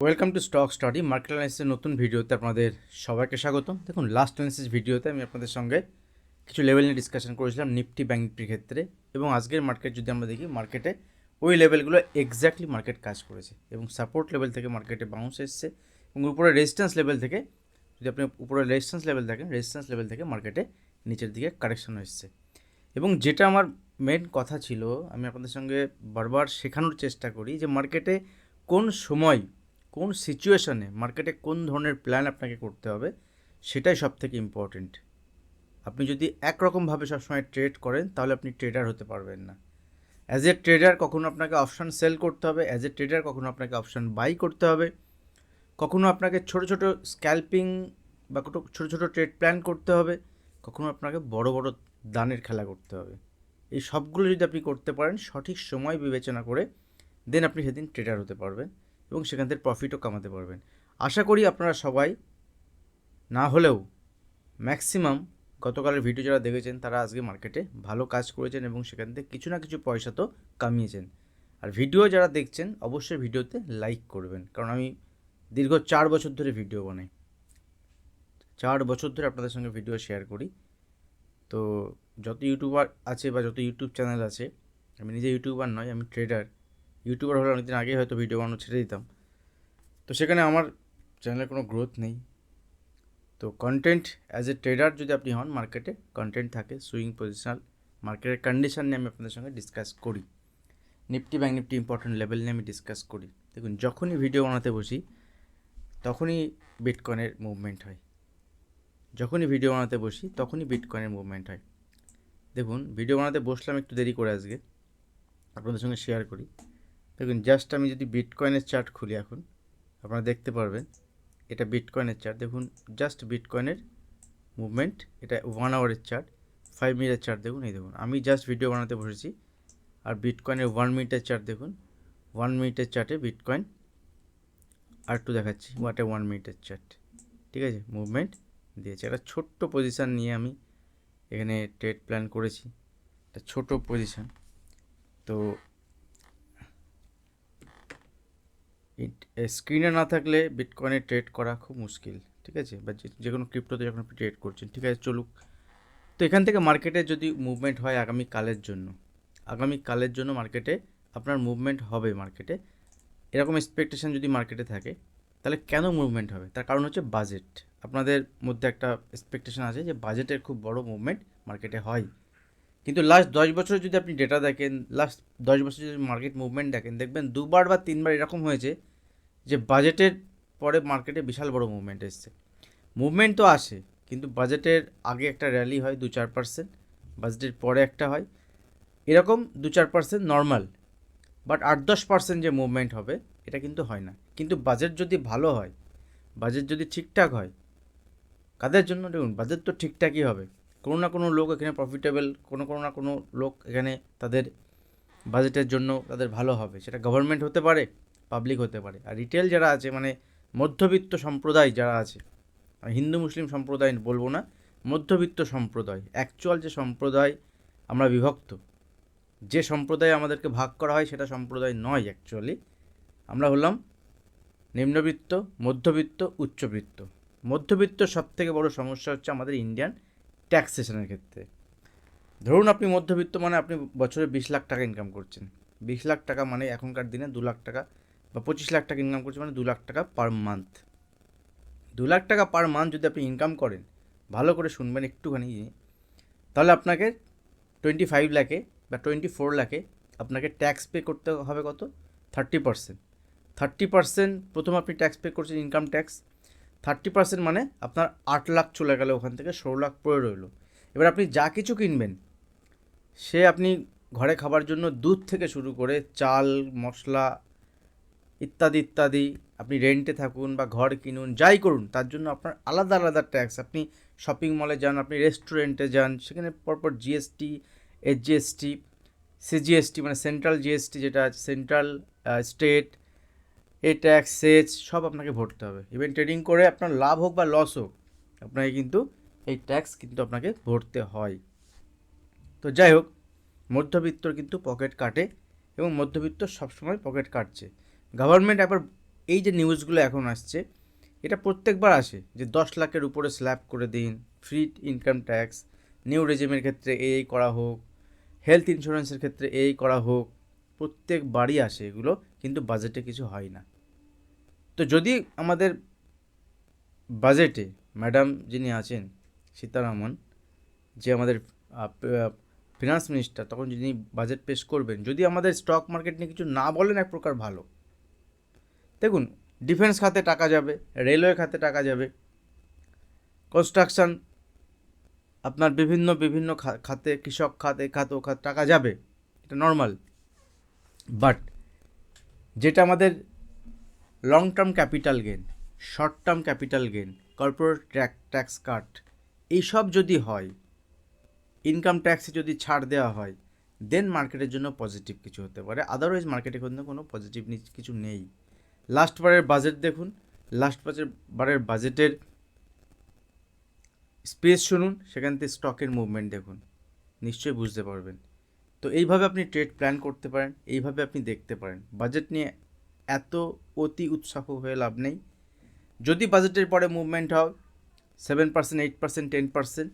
Welcome to stock study market অ্যানালিসিসের নতুন ভিডিওতে আপনাদের সবাইকে স্বাগতম। দেখুন লাস্ট অ্যানালিসিস ভিডিওতে আমি আপনাদের সঙ্গে কিছু লেভেল নিয়ে ডিসকাশন করেছিলাম নিফটি ব্যাঙ্ক নিফটির ক্ষেত্রে এবং আজকের মার্কেট যদি আমরা দেখি মার্কেটে ওই লেভেলগুলো এক্স্যাক্টলি মার্কেট কাজ করেছে এবং সাপোর্ট লেভেল থেকে মার্কেটে বাউন্স এসছে এবং উপরে রেজিস্ট্যান্স লেভেল থেকে, যদি আপনি উপরে রেজিস্ট্যান্স লেভেল দেখেন রেজিস্ট্যান্স লেভেল থেকে মার্কেটে নিচের দিকে কারেকশন এসছে। এবং যেটা আমার মেন কথা ছিল, আমি আপনাদের সঙ্গে বারবার শেখানোর চেষ্টা করি যে মার্কেটে কোন সময় কোন সিচুয়েশানে মার্কেটে কোন ধরনের প্ল্যান আপনাকে করতে হবে, সেটাই সব থেকে ইম্পর্টেন্ট আপনি যদি একরকমভাবে সবসময় ট্রেড করেন, তাহলে আপনি ট্রেডার হতে পারবেন না। অ্যাজ এ ট্রেডার কখনো আপনাকে অপশান সেল করতে হবে অ্যাজ এ ট্রেডার কখনো আপনাকে অপশান বাই করতে হবে। কখনো আপনাকে ছোট ছোট স্ক্যাল্পিং বা ছোটো ছোটো ছোটো ট্রেড প্ল্যান করতে হবে, কখনো আপনাকে বড় বড় দানের খেলা করতে হবে। এই সবগুলো যদি আপনি করতে পারেন, সঠিক সময় বিবেচনা করে দেন আপনি সেদিন ট্রেডার হতে পারবেন। এবং সেখান থেকে প্রফিটও কামাতে পারবেন। আশা করি আপনারা সবাই না হলেও ম্যাক্সিমাম গতকালের ভিডিও যারা দেখেছেন, তারা আজকে মার্কেটে ভালো কাজ করেছেন এবং সেখান থেকে কিছু না কিছু পয়সা তো কামিয়েছেন। আর ভিডিও যারা দেখছেন, অবশ্যই ভিডিওতে লাইক করবেন। কারণ আমি দীর্ঘ চার বছর ধরে ভিডিও বানাই। চার বছর ধরে আপনাদের সঙ্গে ভিডিও শেয়ার করি। তো যত ইউটিউবার আছে বা যত ইউটিউব চ্যানেল আছে, আমি নিজে ইউটিউবার নয়, আমি ট্রেডার ইউটিউবার হলে অনেকদিন আগেই হয়তো ভিডিও বানানো ছেড়ে দিতাম। তো সেখানে আমার চ্যানেলে কোনো গ্রোথ নেই। তো কন্টেন্ট অ্যাজ এ ট্রেডার যদি আপনি হন মার্কেটে কন্টেন্ট থাকে সুইং পজিশনাল মার্কেটের কন্ডিশন নিয়ে আমি আপনাদের সঙ্গে ডিসকাস করি। Nifty bank Nifty important level নিয়ে আমি ডিসকাস করি। দেখুন, যখনই ভিডিও বানাতে বসি, তখনই বিটকয়েনের মুভমেন্ট হয়। যখনই ভিডিও বানাতে বসি, তখনই বিটকয়েনের মুভমেন্ট হয়। দেখুন ভিডিও বানাতে বসলাম একটু দেরি করে আজকে। আপনাদের সঙ্গে শেয়ার করি। দেখুন জাস্ট আমি যদি বিটকয়েনের চার্ট খুলি এখন, আপনারা দেখতে পারবেন, এটা বিটকয়েনের চার্ট দেখুন জাস্ট বিটকয়েনের মুভমেন্ট এটা ওয়ান আওয়ারের চার্ট ফাইভ মিনিটের চার্ট দেখুন, এই দেখুন। আমি জাস্ট ভিডিও বানাতে বসেছি, আর বিটকয়েনের ওয়ান মিনিটের চার্ট দেখুন ওয়ান মিনিটের চার্টে বিটকয়েন আর একটু দেখাচ্ছি ওয়াটে ওয়ান মিনিটের চার্ট ঠিক আছে মুভমেন্ট দিয়েছে। একটা ছোট্ট পজিশান নিয়ে আমি এখানে ট্রেড প্ল্যান করেছি, একটা ছোট পজিশান তো স্ক্রিনে না থাকলে বিটকয়েনে ট্রেড করা খুব মুশকিল, ঠিক আছে? বা যে কোনো ক্রিপ্টোতে যখন আপনি ট্রেড করছেন, ঠিক আছে, চলুক। তো এখান থেকে মার্কেটে যদি মুভমেন্ট হয় আগামী কালের জন্য, আগামী কালের জন্য মার্কেটে আপনার মুভমেন্ট হবে মার্কেটে এরকম এক্সপেকটেশন যদি মার্কেটে থাকে, তাহলে কেন মুভমেন্ট হবে? তার কারণ হচ্ছে বাজেট আপনাদের মধ্যে একটা এক্সপেকটেশন আছে যে বাজেটের খুব বড় মুভমেন্ট মার্কেটে হয়। কিন্তু লাস্ট দশ বছরে যদি আপনি ডেটা দেখেন লাস্ট দশ বছর যদি মার্কেট মুভমেন্ট দেখেন, দেখবেন দুবার বা তিনবার এরকম হয়েছে যে বাজেটের পরে মার্কেটে বিশাল বড় মুভমেন্ট এসছে। মুভমেন্ট তো আসে, কিন্তু বাজেটের আগে একটা র্যালি হয় দু চার পার্সেন্ট বাজেটের পরে একটা হয়। এরকম দু চার পার্সেন্ট নর্মাল বাট আট দশ পার্সেন্ট যে মুভমেন্ট হবে, এটা কিন্তু হয় না। কিন্তু বাজেট যদি ভালো হয় বাজেট যদি ঠিকঠাক হয়, কাদের জন্য? দেখুন বাজেট তো ঠিকঠাকই হবে। কোনো না কোনো লোক এখানে প্রফিটেবল কোনো কোনো না কোনো লোক এখানে তাদের বাজেটের জন্য তাদের ভালো হবে। সেটা গভর্নমেন্ট হতে পারে পাবলিক হতে পারে। আর রিটেল যারা আছে মানে মধ্যবিত্ত সম্প্রদায় যারা আছে হিন্দু মুসলিম সম্প্রদায় বলব না, মধ্যবিত্ত সম্প্রদায় অ্যাকচুয়াল যে সম্প্রদায় আমরা বিভক্ত, যে সম্প্রদায় আমাদেরকে ভাগ করা হয় সেটা সম্প্রদায় নয় অ্যাকচুয়ালি আমরা হলাম নিম্নবিত্ত, মধ্যবিত্ত, উচ্চবিত্ত। মধ্যবিত্ত সবথেকে বড় সমস্যা হচ্ছে আমাদের ইন্ডিয়ান ট্যাক্সেশনের ক্ষেত্রে। ধরুন আপনি মধ্যবিত্ত মানে আপনি বছরে বিশ লাখ টাকা ইনকাম করছেন। বিশ লাখ টাকা মানে এখনকার দিনে দু লাখ টাকা বা পঁচিশ লাখ টাকা ইনকাম করছে মানে দু লাখ টাকা পার মান্থ দু লাখ টাকা পার মান্থ যদি আপনি ইনকাম করেন, ভালো করে শুনবেন একটুখানি তাহলে আপনাকে টোয়েন্টি ফাইভ লাখে বা টোয়েন্টি ফোর লাখে আপনাকে ট্যাক্স পে করতে হবে কত? থার্টি পার্সেন্ট থার্টি পার্সেন্ট প্রথম আপনি ট্যাক্স পে করছেন ইনকাম ট্যাক্স থার্টি পার্সেন্ট মানে আপনার আট লাখ চলে গেলে ওখান থেকে, ষোলো লাখ পড়ে রইল। এবার আপনি যা কিছু কিনবেন, সে আপনি ঘরে খাবার জন্য দুধ থেকে শুরু করে চাল, মশলা ইত্যাদি ইত্যাদি। আপনি রেন্টে থাকুন বা ঘর কিনুন, যাই করুন, তার জন্য আপনার আলাদা আলাদা ট্যাক্স আপনি শপিং মলে যান, আপনি রেস্টুরেন্টে যান, সেখানে পরপর জিএসটি এইচজিএসটি সিজিএসটি মানে সেন্ট্রাল জিএসটি যেটা আছে সেন্ট্রাল স্টেট এ ট্যাক্স সেচ সব আপনাকে ভরতে হবে। ইভেন ট্রেডিং করে আপনার লাভ হোক বা লস হোক, আপনাকে কিন্তু এই ট্যাক্স কিন্তু আপনাকে ভরতে হয়। তো যাই হোক, মধ্যবিত্তর কিন্তু পকেট কাটে এবং মধ্যবিত্ত সবসময় পকেট কাটছে। গভর্নমেন্ট একবার এই যে নিউজগুলো এখন আসছে, এটা প্রত্যেকবার আসে যে দশ লাখের উপরে স্ল্যাব করে দিন ফ্রি ইনকাম ট্যাক্স নিউ রেজিমের ক্ষেত্রে এই করা হোক হেলথ ইন্স্যুরেন্সের ক্ষেত্রে এই করা হোক, প্রত্যেকবারই আসে এগুলো, কিন্তু বাজেটে কিছু হয় না। তো যদি আমাদের বাজেটে ম্যাডাম যিনি আছেন, সীতারামন, যে আমাদের ফিনান্স মিনিস্টার তখন যিনি বাজেট পেশ করবেন, যদি আমাদের স্টক মার্কেট নিয়ে কিছু না বলেন, এক প্রকার ভালো। দেখুন ডিফেন্স খাতে টাকা যাবে রেলওয়ে খাতে টাকা যাবে কনস্ট্রাকশন আপনার বিভিন্ন বিভিন্ন খাতে, কৃষক খাতে, খাত ও খাত টাকা যাবে, এটা নর্মাল বাট যেটা আমাদের long term capital gain short term capital gain corporate tax cut এইসব যদি হয় ইনকাম ট্যাক্সে যদি ছাড় দেওয়া হয় দেন মার্কেটের জন্য পজিটিভ কিছু হতে পারে আদারওয়াইজ মার্কেটে কিন্তু কোনো পজিটিভ কিছু নেই। লাস্ট বারের বাজেট দেখুন। লাস্ট বাজেট বারের বাজেটের স্পেস শুনুন, সেখান থেকে স্টকের মুভমেন্ট দেখুন। নিশ্চয়ই বুঝতে পারবেন। তো এইভাবে আপনি ট্রেড প্ল্যান করতে পারেন, এইভাবে আপনি দেখতে পারেন। বাজেট নিয়ে এত অতি উৎসাহ হয়ে লাভ নেই। যদি বাজেটের পরে মুভমেন্ট হয় seven percent eight percent ten percent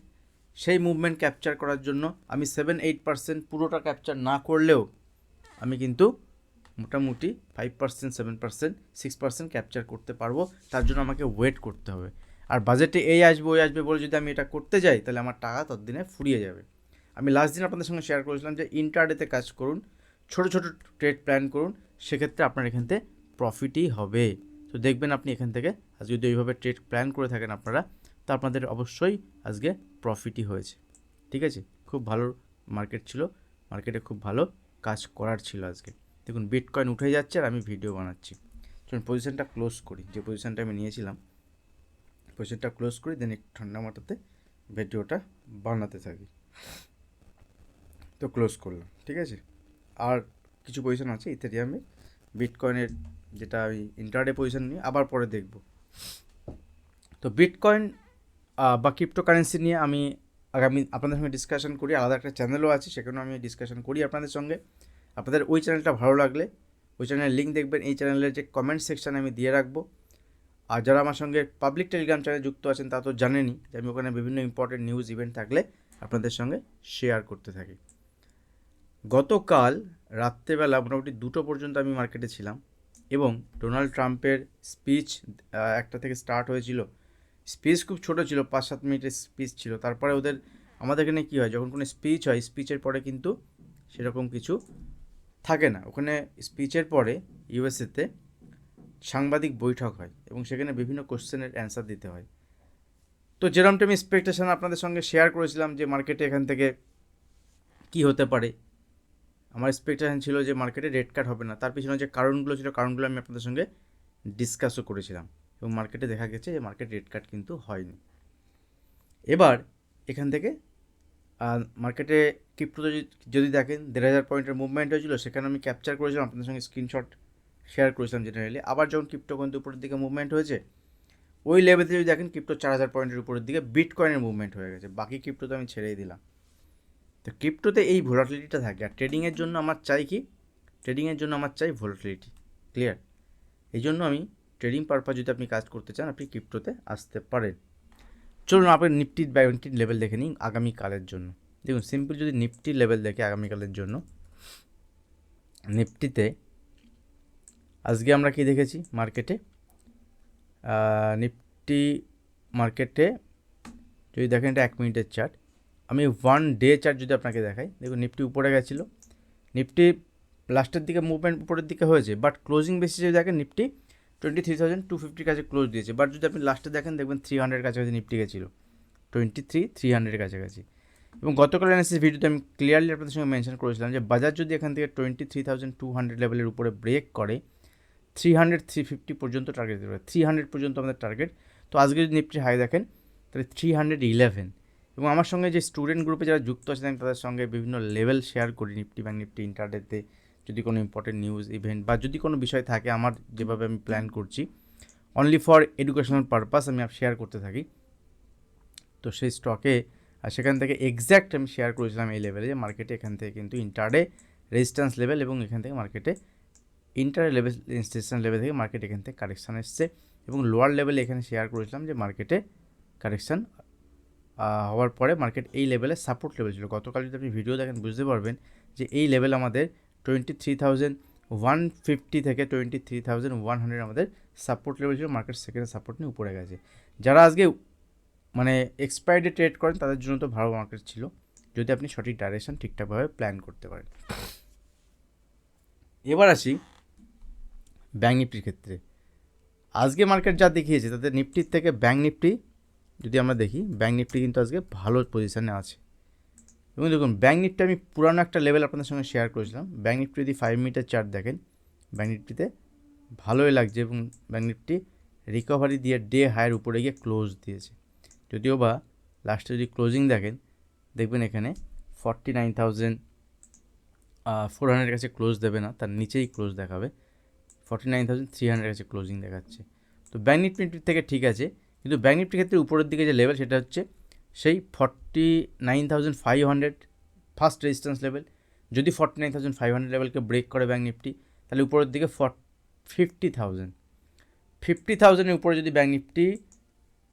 সেই মুভমেন্ট ক্যাপচার করার জন্য আমি সেভেন এইট পার্সেন্ট পুরোটা ক্যাপচার না করলেও আমি কিন্তু মোটামুটি five percent seven percent six percent capture করতে পারব। তার জন্য আমাকে ওয়েট করতে হবে। আর বাজেটে এই আসবে, ওই আসবে বলে যদি আমি এটা করতে যাই, তাহলে আমার টাকা ততদিনে ফুরিয়ে যাবে। আমি লাস্ট দিন আপনাদের সঙ্গে শেয়ার করেছিলাম যে ইন্টারডেতে কাজ করুন, ছোটো ছোটো ট্রেড প্ল্যান করুন, সেক্ষেত্রে আপনার এখান থেকে প্রফিটই হবে। তো দেখবেন আপনি এখান থেকে আজ যদি ওইভাবে ট্রেড প্ল্যান করে থাকেন আপনারা, তো আপনাদের অবশ্যই আজকে প্রফিটই হয়েছে। ঠিক আছে? খুব ভালো মার্কেট ছিল। মার্কেটে খুব ভালো কাজ করার ছিল আজকে। দেখুন বিটকয়েন উঠে যাচ্ছে আর আমি ভিডিও বানাচ্ছি। চলুন পজিশানটা ক্লোজ করি। যে পজিশানটা আমি নিয়েছিলাম পজিশনটা ক্লোজ করি দেন একটু ঠান্ডা মাথাতে ভিডিওটা বানাতে থাকি। তো ক্লোজ করলাম, ঠিক আছে? আর কিছু পজিশন আছে, ইত্যাদি ইথেরিয়ামে বিটকয়েনের যেটা আমি ইন্টারডে পজিশন নিয়ে আবার পরে দেখব। তো বিটকয়েন বা ক্রিপ্টোকারেন্সি নিয়ে আমি আগামী, আপনাদের সঙ্গে ডিসকাশন করি। আলাদা একটা চ্যানেলও আছে, সেখানেও আমি ডিসকাশন করি আপনাদের সঙ্গে। আপনাদের ওই চ্যানেলটা ভালো লাগলে ওই চ্যানেলের লিঙ্ক দেখবেন। এই চ্যানেলের যে কমেন্ট সেকশানে আমি দিয়ে রাখব। আর যারা আমার সঙ্গে পাবলিক টেলিগ্রাম চ্যানেলে যুক্ত আছেন তা তো জানেনই যে আমি ওখানে বিভিন্ন ইম্পর্টেন্ট নিউজ ইভেন্ট থাকলে আপনাদের সঙ্গে শেয়ার করতে থাকি। গতকাল রাত্রেবেলা মোটামুটি দুটো পর্যন্ত আমি মার্কেটে ছিলাম এবং ডোনাল্ড ট্রাম্পের স্পিচ একটা থেকে স্টার্ট হয়েছিল। স্পিচ খুব ছোটো ছিল পাঁচ সাত মিনিটের স্পিচ ছিল। তারপরে ওদের আমাদের এখানে কী হয়? যখন কোনো স্পিচ হয় স্পিচের পরে কিন্তু সেরকম কিছু থাকে না। ওখানে স্পিচের পরে ইউএসএতে সাংবাদিক বৈঠক হয় এবং সেখানে বিভিন্ন কোশ্চেনের অ্যান্সার দিতে হয়। তো যেরকমটা আমি এক্সপেকটেশন আপনাদের সঙ্গে শেয়ার করেছিলাম যে মার্কেটে এখান থেকে কি হতে পারে, আমার এক্সপেকটেশন ছিল যে মার্কেটে রেড কাট হবে না। তার পিছনে যে কারণগুলো ছিল, কারণগুলো আমি আপনাদের সঙ্গে ডিসকাসও করেছিলাম এবং মার্কেটে দেখা গেছে যে মার্কেট রেড কাট কিন্তু হয়নি। এবার এখান থেকে মার্কেটে ক্রিপ্টো যদি যদি দেখেন, দেড় হাজার পয়েন্টের মুভমেন্ট হয়েছিল, সেখানে আমি ক্যাপচার করেছিলাম, আপনাদের সঙ্গে স্ক্রিনশট শেয়ার করেছিলাম জেনারেলি আবার যখন ক্রিপ্টো কিন্তু উপরের দিকে মুভমেন্ট হয়েছে, ওই লেভেলে যদি দেখেন ক্রিপ্টো চার হাজার পয়েন্টের উপরের দিকে বিট কয়েনের মুভমেন্ট হয়ে গেছে। বাকি ক্রিপ্টো তো আমি ছেড়েই দিলাম। তো ক্রিপ্টোতে এই ভোলাটিলিটিটা থাকে। আর ট্রেডিংয়ের জন্য আমার চাই কি? ট্রেডিংয়ের জন্য আমার চাই ভোলাটিলিটি ক্লিয়ার এই জন্য আমি ট্রেডিং পারপাস যদি আপনি কাজ করতে চান, আপনি ক্রিপ্টোতে আসতে পারেন। চলুন আপনি নিফটির ব্যাংকটির লেভেল দেখে নিন আগামীকালের জন্য। দেখুন সিম্পল যদি নিফটির লেভেল দেখে আগামীকালের জন্য। নিফটিতে আজকে আমরা কি দেখেছি? মার্কেটে নিফটি মার্কেটে যদি দেখেন এটা এক মিনিটের চার্ট আমি ওয়ান ডে চার্ট যদি আপনাকে দেখাই, দেখুন নিফটি উপরে গেছিল। নিফটি লাস্টের দিকে মুভমেন্ট উপরের দিকে হয়েছে বাট ক্লোজিং বেসিস দেখেন Nifty twenty three thousand two ফিফটির কাছে ক্লোজ দিয়েছে। বাট যদি আপনি লাস্টে দেখেন, দেখবেন থ্রি হান্ড্রেড কাছাকাছি নিফটি গেছিল। টোয়েন্টি থ্রি থ্রি হান্ড্রেডের কাছাকাছি এবং গতকাল অ্যানালিসিস ভিডিওতে আমি ক্লিয়ারলি আপনাদের সঙ্গে মেনশন করেছিলাম যে বাজার যদি এখান থেকে twenty three thousand two hundred লেভেলের উপরে ব্রেক করে থ্রি হান্ড্রেড থ্রি ফিফটি পর্যন্ত টার্গেট দিতে পারে। থ্রি হান্ড্রেড পর্যন্ত আমাদের টার্গেট তো আজকে যদি নিফটি হাই দেখেন, তাহলে থ্রি হান্ড্রেড ইলেভেন এবং আমার সঙ্গে যে স্টুডেন্ট গ্রুপে যারা যুক্ত আছেন তাদের সঙ্গে বিভিন্ন লেভেল শেয়ার করি নিফটি ব্যাঙ্ক নিফটি ইন্টারনেটে যদি কোনো ইম্পর্টেন্ট নিউজ ইভেন্ট বা যদি কোনো বিষয় থাকে আমার যেভাবে আমি প্ল্যান করছি অনলি ফর এডুকেশনাল পারপাস আমি শেয়ার করতে থাকি। তো সেই স্টকে আর সেখান থেকে এক্স্যাক্ট আমি শেয়ার করেছিলাম এই লেভেলে যে মার্কেটে এখান থেকে কিন্তু ইন্টারডে রেজিস্ট্যান্স লেভেল এবং এখান থেকে মার্কেটে ইন্টার লেভেল ইনস্টিটিউশন লেভেল থেকে মার্কেট এখান থেকে কারেকশান এসছে এবং লোয়ার লেভেলে এখানে শেয়ার করেছিলাম যে মার্কেটে কারেকশান হওয়ার পরে মার্কেট এই লেভেলে সাপোর্ট লেভেল ছিল। গতকাল যদি আপনি ভিডিও দেখেন, বুঝতে পারবেন যে এই লেভেল আমাদের twenty three thousand one fifty থেকে twenty three thousand one hundred আমাদের সাপোর্ট লেভেল ছিল মার্কেট সেকেন্ড সাপোর্ট নিয়ে উপরে গেছে। যারা আজকে মানে এক্সপায়ার্ডে ট্রেড করেন, তাদের জন্য তো ভালো মার্কেট ছিল, যদি আপনি সঠিক ডাইরেকশন ঠিকঠাকভাবে প্ল্যান করতে পারেন। এবার আসি ব্যাঙ্ক নিফটির ক্ষেত্রে। আজকে মার্কেট যা দেখিয়েছে তাদের নিফটির থেকে ব্যাঙ্ক নিফটি যদি আমরা দেখি ব্যাঙ্ক নিফটি কিন্তু আজকে ভালো পজিশানে আছে। এবং দেখুন ব্যাঙ্ক নিফটি আমি পুরানো একটা লেভেল আপনাদের সঙ্গে শেয়ার করেছিলাম। ব্যাঙ্ক নিফটি যদি ফাইভ মিটার চার্ট দেখেন ব্যাঙ্ক নিফটিতে ভালোই লাগছে এবং ব্যাঙ্ক নিফটি রিকভারি দিয়ে ডে হায়ের উপরে গিয়ে ক্লোজ দিয়েছে। যদিও বা লাস্টে যদি ক্লোজিং দেখেন, দেখবেন এখানে forty nine thousand four hundred কাছে ক্লোজ দেবে না, তার নিচেই ক্লোজ দেখাবে। Forty nine thousand three hundred কাছে ক্লোজিং দেখাচ্ছে। তো ব্যাঙ্ক নিফটির থেকে ঠিক আছে, কিন্তু ব্যাঙ্ক নিফটির ক্ষেত্রে উপরের দিকে যে লেভেল সেটা হচ্ছে সেই forty nine thousand five hundred first resistance level যদি forty nine thousand five hundred লেভেলকে break করে ব্যাঙ্ক নিফটি তাহলে উপরের দিকে ফর ফিফটি থাউজেন্ড ফিফটি থাউজেন্ডের উপরে যদি ব্যাঙ্ক নিফটি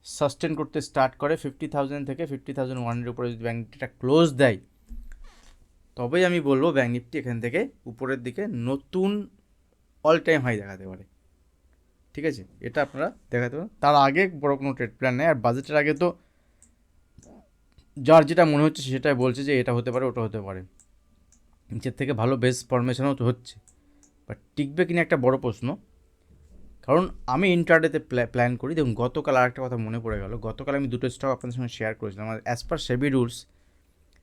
সাস্টেন করতে স্টার্ট করে ফিফটি থাউজেন্ড থেকে ফিফটি থাউজেন্ড ওয়ানের উপরে যদি ব্যাঙ্ক নিফটিটা ক্লোজ দেয়, তবেই আমি বলব ব্যাঙ্ক নিফটি এখান থেকে উপরের দিকে নতুন অল টাইম হাই দেখাতে পারে। ঠিক আছে? এটা আপনারা দেখাতে পারেন। তার আগে বড় কোনো ট্রেড প্ল্যান নেই। আর বাজেটের আগে তো যার যেটা মনে হচ্ছে সেটাই বলছে যে এটা হতে পারে, ওটা হতে পারে। নিচের থেকে ভালো বেস ফরমেশনও তো হচ্ছে। বাট টিকবে কিনা একটা বড় প্রশ্ন। কারণ আমি ইন্টারডেতে প্ল্যান করি। দেখুন, গতকাল আরেকটা কথা মনে পড়ে গেল। গতকাল আমি দুটো স্টক আপনাদের সঙ্গে শেয়ার করেছিলাম। আর as per SEBI rules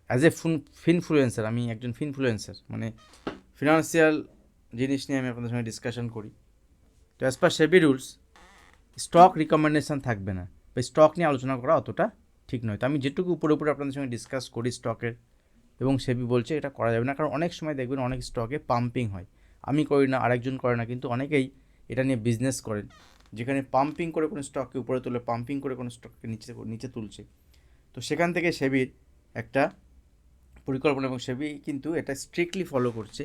as a ফুন finfluencer আমি একজন ফিনফ্লুয়েন্সার মানে ফিনান্সিয়াল জিনিস নিয়ে আমি আপনাদের সঙ্গে ডিসকাশন করি। তো as per SEBI rules stock recommendation থাকবে না। বা স্টক নিয়ে আলোচনা করা অতটা ঠিক নয়। তো আমি যেটুকু উপরে উপরে আপনাদের সঙ্গে ডিসকাস করি স্টকের এবং সেবি বলছে এটা করা যাবে না, কারণ অনেক সময় দেখবেন অনেক স্টকে পাম্পিং হয়। আমি করি না, আরেকজন করে না, কিন্তু অনেকেই এটা নিয়ে বিজনেস করেন, যেখানে পাম্পিং করে কোনো স্টককে উপরে তুলে পাম্পিং করে কোনো স্টককে নিচে নিচে তুলছে। তো সেখান থেকে সেবির একটা পরিকল্পনা, এবং সেবি কিন্তু এটা স্ট্রিক্টলি ফলো করছে।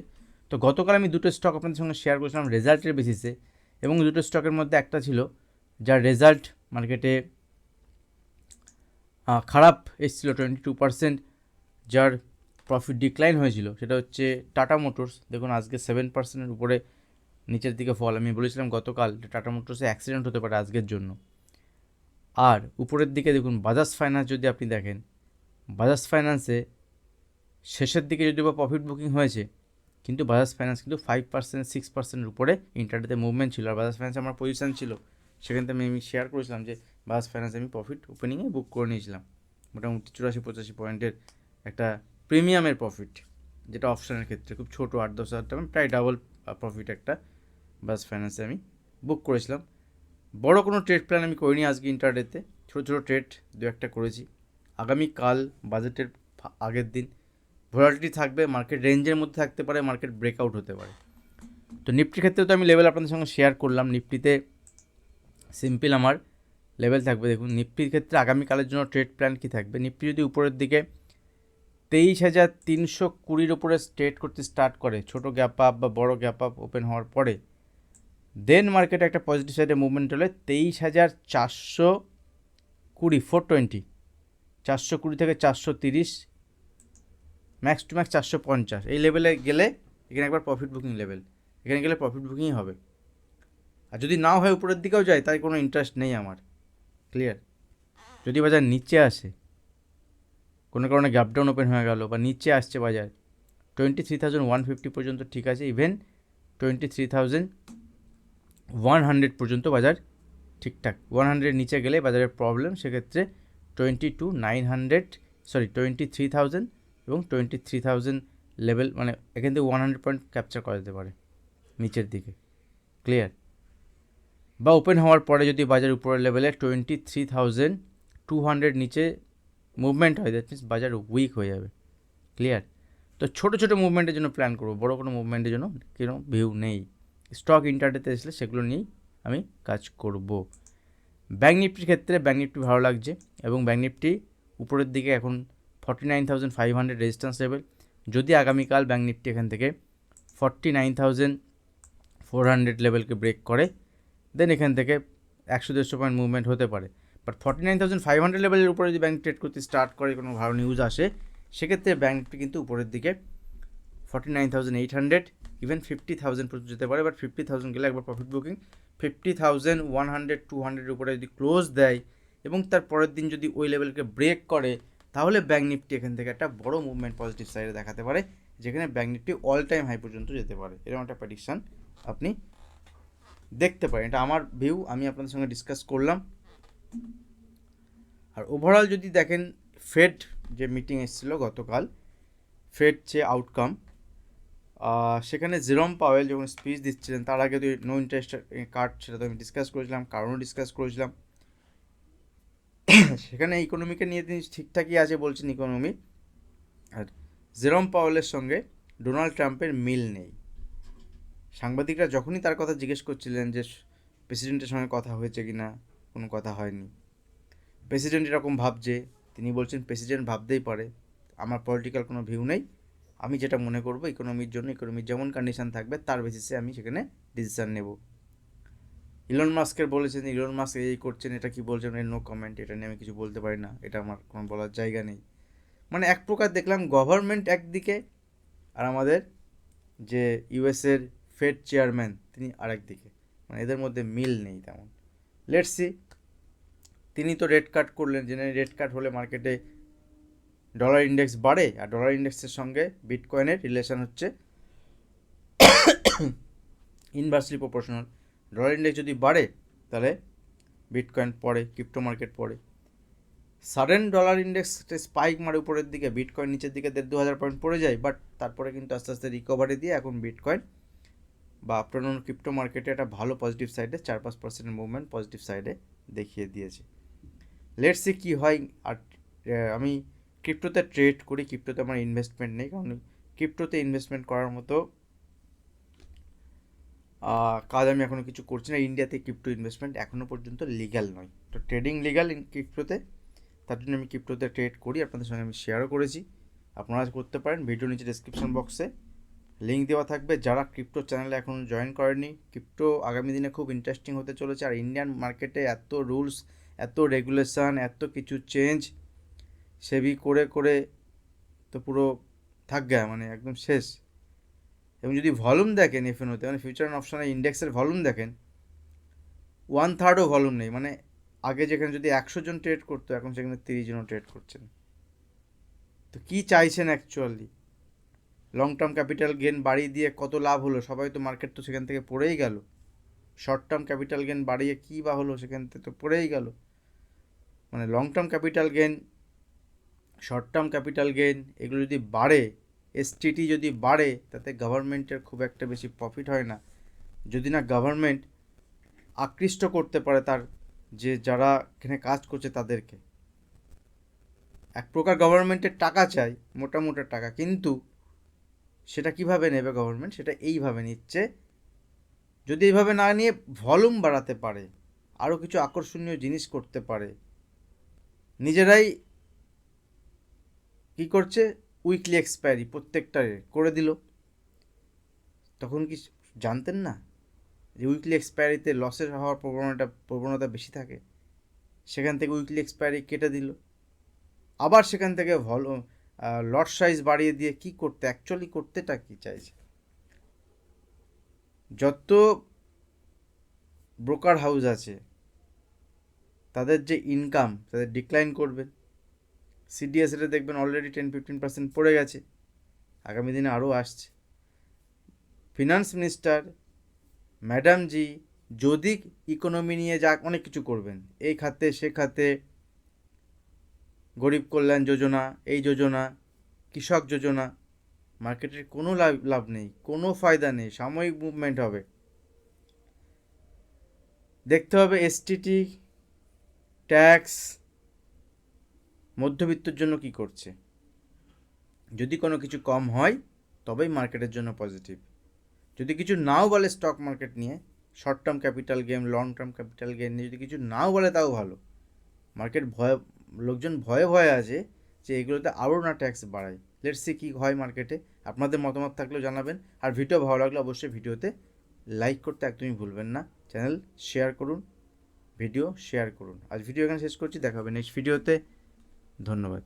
তো গতকাল আমি দুটো স্টক আপনাদের সঙ্গে শেয়ার করেছিলাম রেজাল্টের বেসিসে এবং দুটো স্টকের মধ্যে একটা ছিল, যার রেজাল্ট মার্কেটে খারাপ এসেছিল টোয়েন্টি টু পার্সেন্ট যার প্রফিট ডিক্লাইন হয়েছিল। সেটা হচ্ছে টাটা মোটরস দেখুন, আজকে সেভেন পার্সেন্টের উপরে নিচের দিকে ফল আমি বলেছিলাম গতকাল টাটা মোটরসে অ্যাক্সিডেন্ট হতে পারে আজকের জন্য। আর উপরের দিকে দেখুন বাজাজ ফাইন্যান্স যদি আপনি দেখেন বাজাজ ফাইন্যান্সে শেষের দিকে যদি বা প্রফিট বুকিং হয়েছে, কিন্তু বাজাজ ফাইন্যান্স কিন্তু ফাইভ পার্সেন্ট সিক্স পার্সেন্টের উপরে ইন্টারনেটে মুভমেন্ট ছিল। আর বাজাজ ফাইন্যান্সে আমার পজিশান ছিল। সেখান থেকে আমি শেয়ার করেছিলাম যে বাস ফাইন্যান্সে আমি প্রফিট ওপেনিংয়ে বুক করে নিয়েছিলাম। মোটামুটি চুরাশি পঁচাশি পয়েন্টের একটা প্রিমিয়ামের প্রফিট যেটা অপশানের ক্ষেত্রে। খুব ছোটো, আট দশ হাজার টাকা প্রায় ডাবল প্রফিট একটা বাস ফাইন্যান্সে আমি বুক করেছিলাম। বড় কোনো ট্রেড প্ল্যান আমি করিনি আজকে ইন্টারডেতে ছোটো ছোটো ট্রেড দু একটা করেছি। আগামীকাল বাজেটের আগের দিন ভোলাটিটি থাকবে মার্কেট রেঞ্জের মধ্যে থাকতে পারে মার্কেট ব্রেকআউট হতে পারে। তো নিফটির ক্ষেত্রে তো আমি লেভেল আপনাদের সঙ্গে শেয়ার করলাম। নিফটিতে সিম্পল আমার লেভেল থাকবে। দেখুন, নিফটির ক্ষেত্রে আগামীকালের জন্য ট্রেড প্ল্যান কী থাকবে? নিফটি যদি উপরের দিকে তেইশ হাজার তিনশো কুড়ির উপরে ট্রেড করতে স্টার্ট করে, ছোটো গ্যাপ আপ বা বড় গ্যাপ আপ ওপেন হওয়ার পরে, দেন মার্কেটে একটা পজিটিভ সাইডে মুভমেন্ট হলে তেইশ হাজার চারশো কুড়ি ফোর টোয়েন্টি চারশো কুড়ি থেকে চারশো তিরিশ ম্যাক্স টু ম্যাক্স চারশো পঞ্চাশ। এই লেভেলে গেলে এখানে একবার প্রফিট বুকিং লেভেল এখানে গেলে প্রফিট বুকিংই হবে। আর যদি নাও হয় উপরের দিকেও যায় তাই কোনো ইন্টারেস্ট নেই আমার। ক্লিয়ার যদি বাজার নিচে আসে, কোনো কারণে গ্যাপ ডাউন ওপেন হয়ে গেল বা নিচে আসছে বাজার twenty three thousand one fifty পর্যন্ত ঠিক আছে even twenty three thousand one hundred পর্যন্ত বাজার ঠিকঠাক। ওয়ান হান্ড্রেড নিচে গেলে বাজারের প্রবলেম সেক্ষেত্রে twenty two nine hundred sorry twenty three thousand এবং টোয়েন্টি থ্রি থাউজেন্ড লেভেল মানে এখান থেকে ওয়ান হান্ড্রেড পয়েন্ট ক্যাপচার করা যেতে পারে, নিচের দিকে। ক্লিয়ার বা ওপেন হওয়ার পরে যদি বাজার উপরের লেভেলে twenty three thousand two hundred নিচে মুভমেন্ট হয় দ্যাট মিনস বাজার উইক হয়ে যাবে ক্লিয়ার তো ছোটো ছোটো মুভমেন্টের জন্য প্ল্যান করব, বড়ো কোনো মুভমেন্টের জন্য কোনো ভিউ নেই। স্টক ইন্টারডেতে আসলে সেগুলো নিয়েই আমি কাজ করব। ব্যাঙ্ক নিফটির ক্ষেত্রে ব্যাঙ্ক নিফটি ভালো লাগছে এবং ব্যাঙ্ক নিফটি উপরের দিকে এখন forty nine thousand five hundred resistance level যদি আগামীকাল ব্যাঙ্ক নিফটি এখান থেকে forty nine thousand four hundred লেভেলকে break করে দেন এখান থেকে একশো দেড়শো পয়েন্ট মুভমেন্ট হতে পারে। But forty nine thousand five hundred লেভেলের উপরে যদি ব্যাংক ট্রেড করতে স্টার্ট করে, কোনো ভালো নিউজ আসে, সেক্ষেত্রে ব্যাংকটি কিন্তু উপরের দিকে forty nine thousand eight hundred even fifty thousand পর্যন্ত যেতে পারে। বাট ফিফটি থাউজেন্ড গেলে একবার profit booking fifty thousand one hundred, two হান্ড্রেডের উপরে যদি ক্লোজ দেয় এবং তার পরের দিন যদি ওই লেভেলকে ব্রেক করে, তাহলে ব্যাঙ্ক নিফটি এখান থেকে একটা বড় মুভমেন্ট পজিটিভ সাইডে দেখাতে পারে, যেখানে bank Nifty all time high পর্যন্ত যেতে পারে। এরকম একটা প্রেডিকশান আপনি দেখতে পারেন এটা আমার ভিউ আমি আপনাদের সঙ্গে ডিসকাস করলাম। আর ওভারঅল যদি দেখেন ফেড যে মিটিং এসেছিল গতকাল ফেড যে আউটকাম সেখানে জেরম পাওয়েল যখন স্পিচ দিচ্ছিলেন, তার আগে তো নো ইন্টারেস্ট কার্ড সেটা তো আমি ডিসকাস করেছিলাম, কারণও ডিসকাস করেছিলাম। সেখানে ইকোনমিকে নিয়ে তিনি ঠিকঠাকই আছে বলছেন ইকোনমি আর জেরম পাওয়েলের সঙ্গে ডোনাল্ড ট্রাম্পের মিল নেই। সাংবাদিকরা যখনই তার কথা জিজ্ঞেস করছিলেন যে, প্রেসিডেন্টের সঙ্গে কথা হয়েছে কি না? কোনো কথা হয়নি। প্রেসিডেন্ট এরকম ভাবছে। তিনি বলছেন, প্রেসিডেন্ট ভাবতেই পারে। আমার পলিটিক্যাল কোনো ভিউ নেই। আমি যেটা মনে করব ইকোনমির জন্য ইকোনমির যেমন কন্ডিশন থাকবে, তার বেসিসে আমি সেখানে ডিসিশান নেব। ইলন মাস্কের বলেছেন ইলন মাস্ক এই করছেন, এটা কি বলছেন, এর নো কমেন্ট এটা নিয়ে আমি কিছু বলতে পারি না। এটা আমার কোনো বলার জায়গা নেই। মানে এক প্রকার দেখলাম গভর্নমেন্ট একদিকে আর আমাদের যে ইউএসের ফেড চেয়ারম্যান তিনি আরেক দিকে। মানে এদের মধ্যে মিল নেই তেমন। লেটস সি তিনি তো রেড কাট করলেন যে রেড কাট হলে মার্কেটে ডলার ইন্ডেক্স বাড়ে, আর ডলার ইন্ডেক্সের সঙ্গে বিটকয়েনের রিলেশন হচ্ছে ইনভার্সলি প্রপোর্শনাল ডলার ইন্ডেক্স যদি বাড়ে, তাহলে বিটকয়েন পড়ে ক্রিপ্টো মার্কেট পড়ে। সাডেন ডলার ইন্ডেক্স স্পাইক মারে উপরের দিকে বিটকয়েন নিচের দিকে দেড় দু হাজার পয়েন্ট পড়ে যায় বাট তারপরে কিন্তু আস্তে আস্তে রিকভারি দিয়ে এখন বিটকয়েন বা আপনার ক্রিপ্টো মার্কেটে একটা ভালো পজিটিভ সাইডে চার পাঁচ পার্সেন্টের মুভমেন্ট পজিটিভ সাইডে দেখিয়ে দিয়েছে। লেটস সি কী হয়, আর আমি ক্রিপ্টোতে ট্রেড করি ক্রিপ্টোতে আমার ইনভেস্টমেন্ট নেই, কারণ ক্রিপ্টোতে ইনভেস্টমেন্ট করার মতো কাজ আমি এখনও কিছু করছি না। ইন্ডিয়াতে ক্রিপ্টো ইনভেস্টমেন্ট এখনও পর্যন্ত লিগ্যাল নয়। তো ট্রেডিং লিগ্যাল ক্রিপ্টোতে তার জন্য আমি ক্রিপ্টোতে ট্রেড করি। আপনাদের সঙ্গে আমি শেয়ারও করেছি। আপনারা করতে পারেন। ভিডিও নিচে ডিসক্রিপশন বক্সে লিঙ্ক দেওয়া থাকবে যারা ক্রিপ্টো চ্যানেলে এখন জয়েন করেনি। ক্রিপ্টো আগামী দিনে খুব ইন্টারেস্টিং হতে চলেছে আর ইন্ডিয়ান মার্কেটে এত রুলস এত রেগুলেশান এত কিছু চেঞ্জ সেবি করে করে তো পুরো থাক গা মানে একদম শেষ। এবং যদি ভলিউম দেখেন এফএনওতে মানে ফিউচার অ্যান্ড অপশানে ইন্ডেক্সের ভলিউম দেখেন ওয়ান থার্ডও ভলিউম নেই। মানে আগে যেখানে যদি একশো জন ট্রেড করতো, এখন সেখানে তিরিশ জনও ট্রেড করছেন। তো কী চাইছেন actually long term capital gain বাড়িয়ে দিয়ে কত লাভ হলো? সবাই তো মার্কেট তো সেখান থেকে পড়েই গেল। শর্ট টার্ম ক্যাপিটাল গেন বাড়িয়ে কী বা হলো সেখান থেকে তো পড়েই গেল। মানে long term capital gain short term capital gain এগুলো যদি বাড়ে এসটিটি যদি বাড়ে, তাতে গভর্নমেন্টের খুব একটা বেশি প্রফিট হয় না। যদি না গভর্নমেন্ট আকৃষ্ট করতে পারে তার যে যারা এখানে কাজ করছে তাদেরকে। এক প্রকার গভর্নমেন্টের টাকা চাই, মোটা মোটা টাকা। কিন্তু সেটা কীভাবে নেবে গভর্নমেন্ট সেটা এইভাবে নিচ্ছে। যদি এইভাবে না নিয়ে ভলিউম বাড়াতে পারে আরও কিছু আকর্ষণীয় জিনিস করতে পারে, নিজেরাই কী করছে? উইকলি এক্সপায়ারি প্রত্যেকটা করে দিল। তখন কি জানতেন না যে উইকলি এক্সপায়ারিতে লসের হওয়ার প্রবণতা প্রবণতা বেশি থাকে? সেখান থেকে উইকলি এক্সপায়ারি কেটে দিল। আবার সেখান থেকে ভল লট সাইজ বাড়িয়ে দিয়ে কি করতে অ্যাকচুয়ালি করতেটা কি চাইছে? যত ব্রোকার হাউস আছে, তাদের যে ইনকাম তাদের ডিক্লাইন করবে। সিডিএসএতে দেখবেন অলরেডি টেন ফিফটিন পার্সেন্ট পড়ে গেছে। আগামী দিনে আরও আসছে। ফিনান্স মিনিস্টার ম্যাডাম জি, যদি ইকোনমি নিয়ে যা অনেক কিছু করবেন, এই খাতে, সে খাতে গরিব কল্যাণ যোজনা, এই যোজনা, কৃষক যোজনা, মার্কেটের কোনো লাভ লাভ নেই, কোনো ফায়দা নেই, সাময়িক মুভমেন্ট হবে। দেখতে হবে এসটিটি ট্যাক্স, মধ্যবিত্তর জন্য কি করছে। যদি কোনো কিছু কম হয়, তবেই মার্কেটের জন্য পজিটিভ। যদি কিছু নাও বলে স্টক মার্কেট নিয়ে short term capital gain long term capital gain নিয়ে যদি কিছু নাও বলে তাও ভালো। মার্কেট ভয় লোকজন ভয়ে ভয়ে আছে যে এগুলোতে আরও না ট্যাক্স বাড়ায়। লেটস সি কী হয় মার্কেটে আপনাদের মতামত থাকলেও জানাবেন। আর ভিডিও ভালো লাগলে অবশ্যই ভিডিওতে লাইক করতে একদমই ভুলবেন না। চ্যানেল শেয়ার করুন ভিডিও শেয়ার করুন। আজ ভিডিও এখানে শেষ করছি। দেখা হবে নেক্সট ভিডিওতে ধন্যবাদ।